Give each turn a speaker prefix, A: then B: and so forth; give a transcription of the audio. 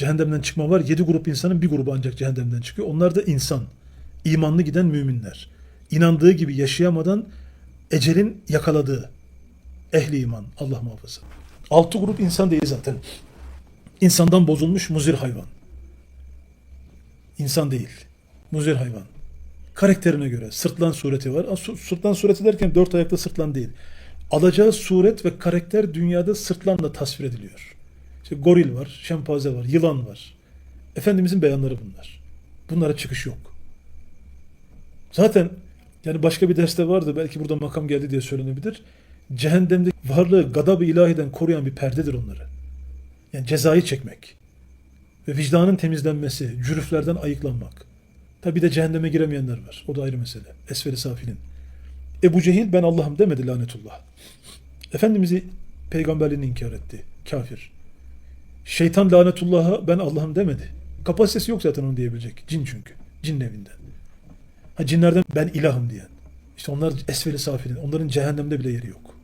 A: cehennemden çıkma var. Yedi grup insanın bir grubu ancak cehennemden çıkıyor. Onlar da insan. imanlı giden müminler. İnandığı gibi yaşayamadan ecelin yakaladığı ehli iman. Allah muhafaza. Altı grup insan değil zaten. İnsandan bozulmuş muzir hayvan. İnsan değil. Muzir hayvan. Karakterine göre sırtlan sureti var. Sırtlan sureti derken dört ayaklı sırtlan değil. Alacağı suret ve karakter dünyada sırtlanla tasvir ediliyor. İşte goril var, şempanze var, yılan var. Efendimizin beyanları bunlar. Bunlara çıkış yok. Zaten yani başka bir derste vardı belki burada makam geldi diye söylenebilir. Cehennemde varlığı gadab-ı ilahiden koruyan bir perdedir onları. Yani cezayı çekmek ve vicdanın temizlenmesi, cürüflerden ayıklanmak. Tabi de cehenneme giremeyenler var. O da ayrı mesele. Esferi safilin. Ebu Cehil ben Allah'ım demedi lanetullah. Efendimiz'i peygamberliğini inkar etti. Kafir. Şeytan lanetullah'a ben Allah'ım demedi. Kapasitesi yok zaten onu diyebilecek. Cin çünkü. Cin evinden. Ha cinlerden ben ilahım diyen. İşte onlar esferi safilin. Onların cehennemde bile yeri yok.